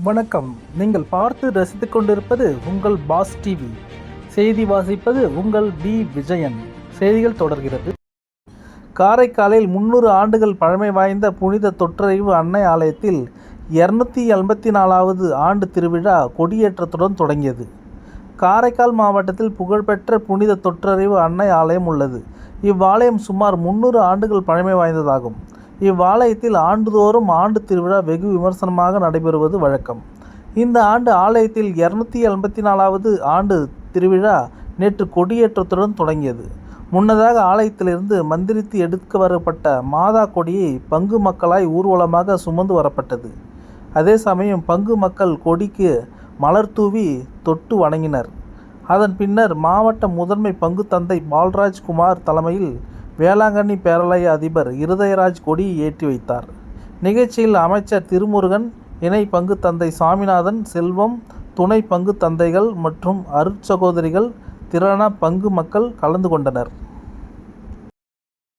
வணக்கம். நீங்கள் பார்த்து ரசித்துக் கொண்டிருப்பது உங்கள் பாஸ் டிவி. செய்தி வாசிப்பது உங்கள் பி விஜயன். செய்திகள் தொடர்கிறது. காரைக்காலில் முன்னூறு ஆண்டுகள் பழமை வாய்ந்த புனித தொற்றறிவு அன்னை ஆலயத்தில் இரநூத்தி எண்பத்தி நாலாவது ஆண்டு திருவிழா கொடியேற்றத்துடன் தொடங்கியது. காரைக்கால் மாவட்டத்தில் புகழ்பெற்ற புனித தொற்றறிவு அன்னை ஆலயம் உள்ளது. இவ்வாலயம் சுமார் முன்னூறு ஆண்டுகள் பழமை வாய்ந்ததாகும். இவ்வாலயத்தில் ஆண்டுதோறும் ஆண்டு திருவிழா வெகு விமர்சனமாக நடைபெறுவது வழக்கம். இந்த ஆண்டு ஆலயத்தில் இரநூத்தி எண்பத்தி நாலாவது ஆண்டு திருவிழா நேற்று கொடியேற்றத்துடன் தொடங்கியது. முன்னதாக ஆலயத்திலிருந்து மந்திரித்து எடுக்க வரப்பட்ட மாதா கொடியை பங்கு மக்களாய் ஊர்வலமாக சுமந்து வரப்பட்டது. அதே சமயம் பங்கு மக்கள் கொடிக்கு மலர் தூவி தொட்டு வணங்கினர். அதன் பின்னர் மாவட்ட முதன்மை பங்கு தந்தை பால்ராஜ் குமார் தலைமையில் வேளாங்கண்ணி பேராலய அதிபர் இருதயராஜ் கொடி ஏற்றி வைத்தார். நிகழ்ச்சியில் அமைச்சர் திருமுருகன் இணை பங்கு தந்தை சாமிநாதன் செல்வம் துணை பங்கு தந்தைகள் மற்றும் அருட்சகோதரிகள் திரளான பங்கு மக்கள் கலந்து கொண்டனர்.